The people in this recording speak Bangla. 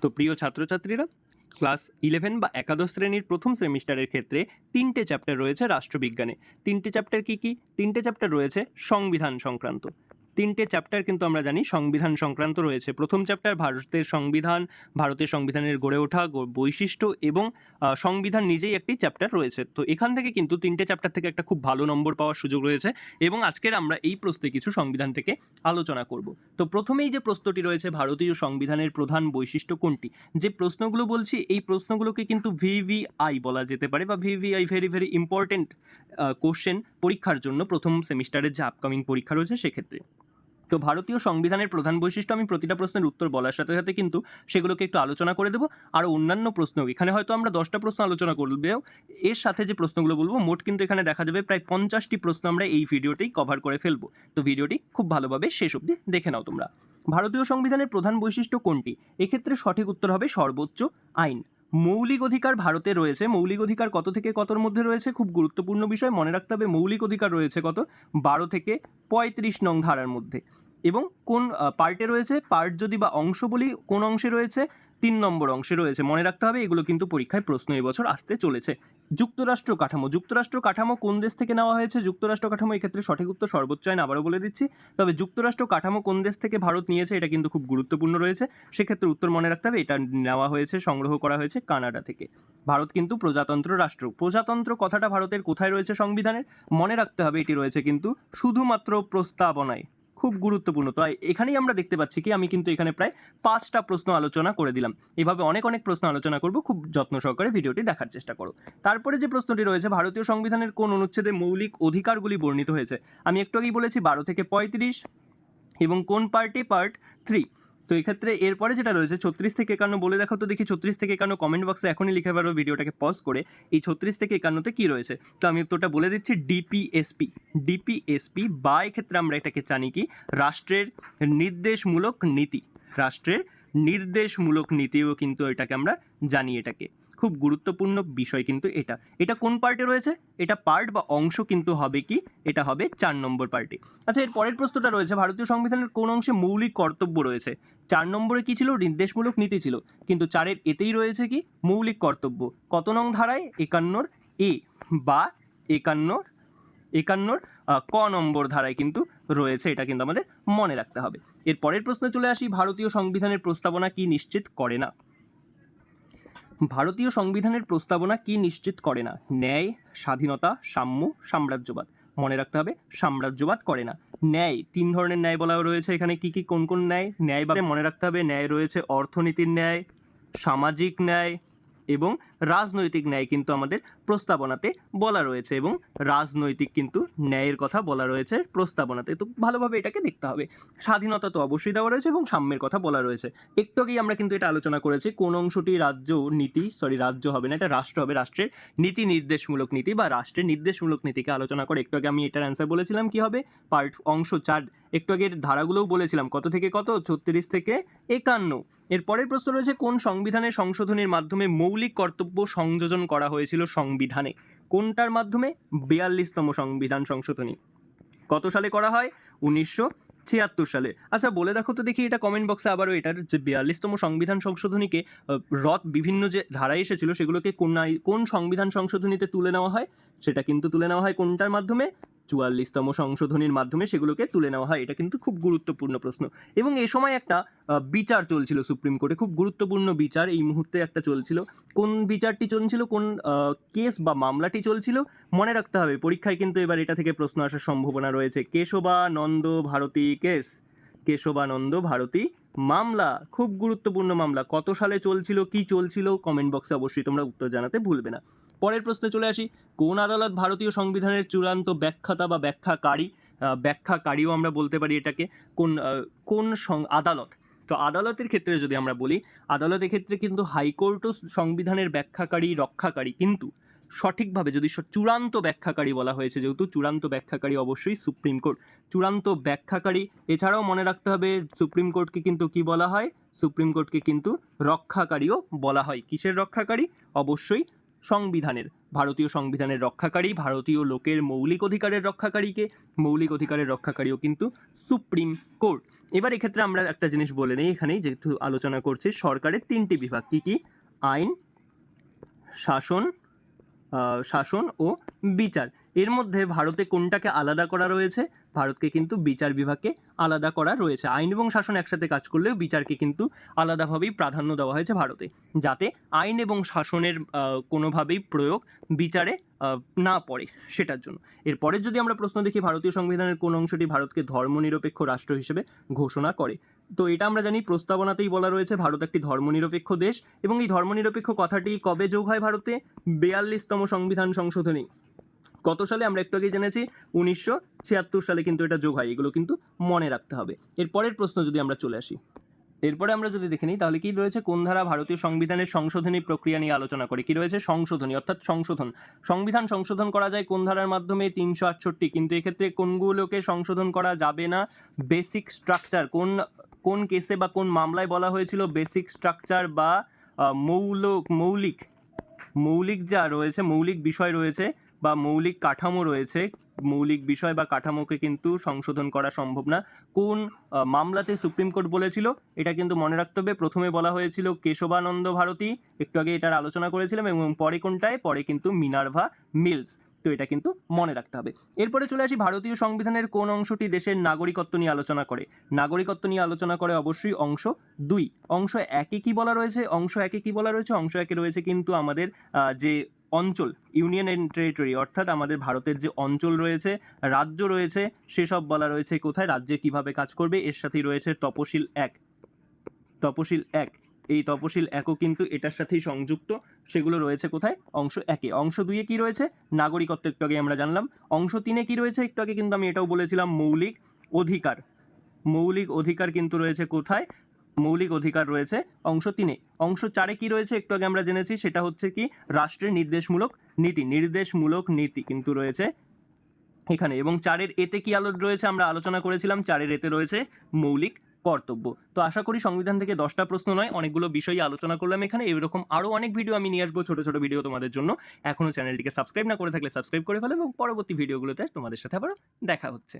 তো প্রিয় ছাত্রছাত্রীরা, ক্লাস ইলেভেন বা একাদশ শ্রেণির প্রথম সেমিস্টারের ক্ষেত্রে তিনটে চ্যাপ্টার রয়েছে রাষ্ট্রবিজ্ঞানে। তিনটে চ্যাপ্টার কি কি? তিনটে চ্যাপ্টার রয়েছে সংবিধান সংক্রান্ত। তিনটে চ্যাপ্টার কিন্তু আমরা জানি সংবিধান সংক্রান্ত রয়েছে। প্রথম চ্যাপ্টার ভারতের সংবিধান, ভারতের সংবিধানের গড়ে ওঠা বৈশিষ্ট্য এবং সংবিধান নিজেই একটি চ্যাপ্টার রয়েছে। তো এখান থেকে কিন্তু তিনটে চ্যাপ্টার থেকে একটা খুব ভালো নম্বর পাওয়ার সুযোগ রয়েছে এবং আজকের আমরা এই প্রশ্নে কিছু সংবিধান থেকে আলোচনা করব। তো প্রথমেই যে প্রশ্নটি রয়েছে ভারতীয় সংবিধানের প্রধান বৈশিষ্ট্য কোনটি? যে প্রশ্নগুলো বলছি, এই প্রশ্নগুলোকে কিন্তু ভিভিআই বলা যেতে পারে বা VVI very very important question পরীক্ষার জন্য প্রথম সেমিস্টারের যে আপকামিং পরীক্ষা রয়েছে সেক্ষেত্রে। তো ভারতীয় সংবিধানের প্রধান বৈশিষ্ট্য আমি প্রতিটা প্রশ্নের উত্তর বলার সাথে সাথে কিন্তু সেগুলোকে একটু আলোচনা করে দেবো। আর অন্যান্য প্রশ্ন, এখানে হয়তো আমরা দশটা প্রশ্ন আলোচনা করবেও এর সাথে যে প্রশ্নগুলো বলব, মোট কিন্তু এখানে দেখা যাবে প্রায় পঞ্চাশটি প্রশ্ন আমরা এই ভিডিওতেই কভার করে ফেলব। তো ভিডিওটি খুব ভালোভাবে শেষ অবধি দেখে নাও তোমরা। ভারতীয় সংবিধানের প্রধান বৈশিষ্ট্য কোনটি? এক্ষেত্রে সঠিক উত্তর হবে সর্বোচ্চ আইন। মৌলিক অধিকার ভারতে রয়েছে। মৌলিক অধিকার কত থেকে কতর মধ্যে রয়েছে? খুব গুরুত্বপূর্ণ বিষয়। মনে রাখতে হবে মৌলিক অধিকার রয়েছে কত? বারো থেকে পঁয়ত্রিশ নং ধারার মধ্যে। এবং কোন পার্টে রয়েছে, পার্ট যদি বা অংশ বলি, কোন অংশে রয়েছে? তিন নম্বর অংশে রয়েছে। মনে রাখতে হবে, এগুলো কিন্তু পরীক্ষায় প্রশ্ন এবছর আসতে চলেছে। যুক্তরাষ্ট্র কাঠামো যুক্তরাষ্ট্র কাঠামো কোন দেশ থেকে নেওয়া হয়েছে? যুক্তরাষ্ট্র কাঠামো এক্ষেত্রে সঠিক উত্তর সর্বোচ্চ আইন আবারও বলে দিচ্ছি। তবে যুক্তরাষ্ট্র কাঠামো কোন দেশ থেকে ভারত নিয়েছে, এটা কিন্তু খুব গুরুত্বপূর্ণ রয়েছে। সেক্ষেত্রে উত্তর মনে রাখতে হবে, এটা নেওয়া হয়েছে, সংগ্রহ করা হয়েছে কানাডা থেকে। ভারত কিন্তু প্রজাতন্ত্র রাষ্ট্র। প্রজাতন্ত্র কথাটা ভারতের কোথায় রয়েছে সংবিধানের? মনে রাখতে হবে, এটি রয়েছে কিন্তু শুধুমাত্র প্রস্তাবনায়। খুব গুরুত্বপূর্ণ। তো এখানেই আমরা দেখতে পাচ্ছি কি, আমি কিন্তু এখানে প্রায় পাঁচটা প্রশ্ন আলোচনা করে দিলাম। এভাবে অনেক অনেক প্রশ্ন আলোচনা করব, খুব যত্ন সহকারে ভিডিওটি দেখার চেষ্টা করো। তারপরে যে প্রশ্নটি রয়েছে, ভারতীয় সংবিধানের কোন অনুচ্ছেদে মৌলিক অধিকারগুলি বর্ণিত হয়েছে? আমি একটু আগেই বলেছি, বারো থেকে পঁয়ত্রিশ এবং কোন পার্টি পার্ট থ্রি? তো এক্ষেত্রে এরপরে যেটা রয়েছে, ছত্রিশ থেকে একান্ন বলে দেখো তো দেখি, ছত্রিশ থেকে একান্ন কমেন্ট বক্সে এখনই লিখে পারো ভিডিওটাকে পজ করে। এই ছত্রিশ থেকে একান্নতে কী রয়েছে? তো আমি উত্তরটা বলে দিচ্ছি ডিপিএসপি ডিপিএসপি বা এক্ষেত্রে আমরা এটাকে জানি কি? রাষ্ট্রের নির্দেশমূলক নীতি। রাষ্ট্রের নির্দেশমূলক নীতিও কিন্তু এটাকে আমরা জানি এটাকে। খুব গুরুত্বপূর্ণ বিষয় কিন্তু এটা। এটা কোন পার্টে রয়েছে? এটা পার্ট বা অংশ কিন্তু হবে কি? এটা হবে চার নম্বর পার্টি। আচ্ছা এর পরের প্রশ্নটা রয়েছে, ভারতীয় সংবিধানের কোন অংশে মৌলিক কর্তব্য রয়েছে? চার নম্বরে কি ছিল? নির্দেশমূলক নীতি ছিল। কিন্তু চারের এতেই রয়েছে কি? মৌলিক কর্তব্য। কত নং ধারায়? একান্নর এ বা একান্নর একান্নর ক নম্বর ধারায় কিন্তু রয়েছে, এটা কিন্তু আমাদের মনে রাখতে হবে। এর পরের প্রশ্নে চলে আসি, ভারতীয় সংবিধানের প্রস্তাবনা কি নিশ্চিত করে না? ভারতীয় সংবিধানের প্রস্তাবনা কি নিশ্চিত করে না? ন্যায়, স্বাধীনতা, সাম্য, সাম্রাজ্যবাদ। মনে রাখতে হবে, সাম্রাজ্যবাদ করে না। ন্যায়, তিন ধরনের ন্যায় বলা রয়েছে। এখানে কি কি, কোন কোন ন্যায়? ন্যায় বা মনে রাখতে হবে, ন্যায় রয়েছে অর্থনীতির ন্যায়, সামাজিক ন্যায় এবং রাজনৈতিক ন্যায় কিন্তু আমাদের প্রস্তাবনাতে বলা রয়েছে এবং রাজনৈতিক কিন্তু ন্যায়ের কথা বলা রয়েছে প্রস্তাবনাতে। তো ভালোভাবে এটাকে দেখতে হবে। স্বাধীনতা তো অবশ্যই দেওয়া রয়েছে এবং সাম্যের কথা বলা রয়েছে। একটু আগেই আমরা কিন্তু এটা আলোচনা করেছি, কোন অংশটি রাজ্য নীতি সরি রাজ্য হবে না, এটা রাষ্ট্র হবে, রাষ্ট্রের নীতি নির্দেশমূলক নীতি বা রাষ্ট্রের নির্দেশমূলক নীতিকে আলোচনা করে। একটু আগে আমি এটার অ্যান্সার বলেছিলাম, কি হবে? পার্ট অংশ চার। একটু আগের ধারাগুলোও বলেছিলাম, কত থেকে কত? ছত্রিশ থেকে একান্ন। এর পরের প্রশ্ন রয়েছে, কোন সংবিধানের সংশোধনের মাধ্যমে মৌলিক কর্তব্য সংযোজন করা হয়েছিল সংবিধানে। কোনটার মাধ্যমে? বিয়াল্লিশতম সংবিধান সংশোধনী। কত সালে করা হয়? উনিশশো ছিয়াত্তর সালে। আচ্ছা বলে দেখো তো দেখি এটা কমেন্ট বক্সে আবারও এটার যে বিয়াল্লিশতম সংবিধান সংশোধনীকে রথ বিভিন্ন যে ধারা এসেছিল সেগুলোকে কোন কোন সংবিধান সংশোধনীতে তুলে নেওয়া হয়? সেটা কিন্তু তুলে নেওয়া হয় কোনটার মাধ্যমে? চুয়াল্লিশতম সংশোধনীর মাধ্যমে সেগুলোকে তুলে নেওয়া হয়। এটা কিন্তু খুব গুরুত্বপূর্ণ প্রশ্ন। এবং এ সময় একটা বিচার চলছিল সুপ্রিম কোর্টে। খুব গুরুত্বপূর্ণ বিচার এই মুহূর্তে একটা চলছিল। কোন বিচারটি চলছিল, কোন কেস বা মামলাটি চলছিল, মনে রাখতে হবে। পরীক্ষায় কিন্তু এবার এটা থেকে প্রশ্ন আসার সম্ভাবনা রয়েছে। কেশবানন্দ ভারতী কেস। কেশবানন্দ ভারতী মামলা। খুব গুরুত্বপূর্ণ মামলা। কত সালে চলছিল, কি চলছিল? কমেন্ট বক্সে অবশ্যই তোমরা উত্তর জানাতে ভুলবে না। পরের প্রশ্নে চলে আসি। কোন আদালত ভারতীয় সংবিধানের চূড়ান্ত ব্যাখ্যাতা বা ব্যাখ্যাকারী ব্যাখ্যাকারীও আমরা বলতে পারি এটাকে, কোন কোন আদালত। তো আদালতের ক্ষেত্রে যদি আমরা বলি, আদালতের ক্ষেত্রে কিন্তু হাইকোর্টও সংবিধানের ব্যাখ্যাকারী, রক্ষাকারী, কিন্তু সঠিকভাবে যদি চূড়ান্ত ব্যাখ্যাকারী বলা হয়েছে, যেহেতু চূড়ান্ত ব্যাখ্যাকারী অবশ্যই সুপ্রিম কোর্ট। চূড়ান্ত ব্যাখ্যাকারী, এছাড়াও মনে রাখতে হবে, সুপ্রিম কোর্টকে কিন্তু কি বলা হয়? সুপ্রিম কোর্টকে কিন্তু রক্ষাকারীও বলা হয়। কিসের রক্ষাকারী? অবশ্যই সংবিধানের। ভারতীয় সংবিধানের রক্ষাকারী, ভারতীয় লোকের মৌলিক অধিকারের রক্ষাকারীকে, মৌলিক অধিকারের রক্ষাকারীও কিন্তু সুপ্রিম কোর্ট। এবার এক্ষেত্রে আমরা একটা জিনিস বলে নিই, এখানেই যেহেতু আলোচনা করছি, সরকারের তিনটি বিভাগ, কী কী? আইন, শাসন শাসন ও বিচার। এর মধ্যে ভারতে কোনটাকে আলাদা করা রয়েছে? ভারতকে কিন্তু বিচার বিভাগকে আলাদা করা রয়েছে। আইন এবং শাসন একসাথে কাজ করলেও বিচারকে কিন্তু আলাদাভাবেই প্রাধান্য দেওয়া হয়েছে ভারতে। যাতে আইন এবং শাসনের কোনোভাবেই প্রয়োগ বিচারে না পড়ে সেটার জন্য। এরপরে যদি আমরা প্রশ্ন দেখি, ভারতীয় সংবিধানের কোন অংশটি ভারতকে ধর্মনিরপেক্ষ রাষ্ট্র হিসেবে ঘোষণা করে? তো এটা আমরা জানি, প্রস্তাবনাতেই বলা রয়েছে, ভারত একটি ধর্মনিরপেক্ষ দেশ। এবং এই ধর্মনিরপেক্ষ কথাটি কবে যোগ হয় ভারতে? বিয়াল্লিশতম সংবিধান সংশোধনী। কত সালে? আমরা একটু আগে জেনেছি, উনিশশো ছিয়াত্তর সালে কিন্তু এটা যোগ হয়। এগুলো কিন্তু মনে রাখতে হবে। এরপরের প্রশ্ন যদি আমরা চলে আসি। এরপরে আমরা যদি দেখে নিই, তাহলে কি রয়েছে? কোন ধারা ভারতীয় সংবিধানের সংশোধনী প্রক্রিয়া নিয়ে আলোচনা করে? কি রয়েছে? সংশোধনী, অর্থাৎ সংশোধন। সংবিধান সংশোধন করা যায় কোন ধারার মাধ্যমে? তিনশো আটষট্টি। কিন্তু এক্ষেত্রে কোনগুলোকে সংশোধন করা যাবে না? বেসিক স্ট্রাকচার, কোন কোন কেসে বা কোন মামলায় বলা হয়েছিল বেসিক স্ট্রাকচার বা মৌল, মৌলিক মৌলিক যা রয়েছে, মৌলিক বিষয় রয়েছে বা মৌলিক কাঠামো রয়েছে, মৌলিক বিষয় বা কাঠামোকে কিন্তু সংশোধন করা সম্ভব না। কোন মামলাতে সুপ্রিম কোর্ট বলেছিল, এটা কিন্তু মনে রাখতে হবে। প্রথমে বলা হয়েছিল কেশবানন্দ ভারতী, একটু আগে এটার আলোচনা করেছিলাম এবং পরে কোনটায়? পরে কিন্তু মিনার্ভা মিলস। তো এটা কিন্তু মনে রাখতে হবে। এরপরে চলে আসি, ভারতীয় সংবিধানের কোন অংশটি দেশের নাগরিকত্ব নিয়ে আলোচনা করে? নাগরিকত্ব নিয়ে আলোচনা করে অবশ্যই অংশ দুই। অংশ একে কি বলা রয়েছে? অংশ একে কি বলা রয়েছে? অংশ একে রয়েছে কিন্তু আমাদের যে অঞ্চল ইউনিয়ন এন্ড টেরিটরি অর্থাৎ আমাদের ভারতের যে অঞ্চল রয়েছে, রাজ্য রয়েছে, সেসব বলা রয়েছে কোথায়, রাজ্যে কীভাবে কাজ করবে, এর সাথেই রয়েছে তপশিল এক। তপশিল এক, এই তপশিল একও কিন্তু এটার সাথেই সংযুক্ত, সেগুলো রয়েছে কোথায়, অংশ একে। অংশ দুইয়ে কি রয়েছে, নাগরিকত্ব একটু আগে আমরা জানলাম, অংশ তিনে কি রয়েছে, একটু আগে কিন্তু আমি এটাও বলেছিলাম, মৌলিক অধিকার। মৌলিক অধিকার কিন্তু রয়েছে কোথায় মৌলিক অধিকার রয়েছে অংশ তিনে। অংশ চারে কি রয়েছে একটু আগে আমরা জেনেছি, সেটা হচ্ছে কি রাষ্ট্রের নির্দেশমূলক নীতি নির্দেশমূলক নীতি কিন্তু রয়েছে এখানে। এবং চারের এতে কি আলো রয়েছে আমরা আলোচনা করেছিলাম, চারের এতে রয়েছে মৌলিক কর্তব্য। তো আশা করি সংবিধান থেকে দশটা প্রশ্ন নয়, অনেকগুলো বিষয়ই আলোচনা করলাম এখানে। এরকম আরও অনেক ভিডিও আমি নিয়ে আসব ছোটো ছোটো ভিডিও তোমাদের জন্য। এখনও চ্যানেলটিকে সাবস্ক্রাইব না করে থাকলে সাবস্ক্রাইব করে ফেলো এবং পরবর্তী ভিডিওগুলোতে তোমাদের সাথে আবার দেখা হচ্ছে।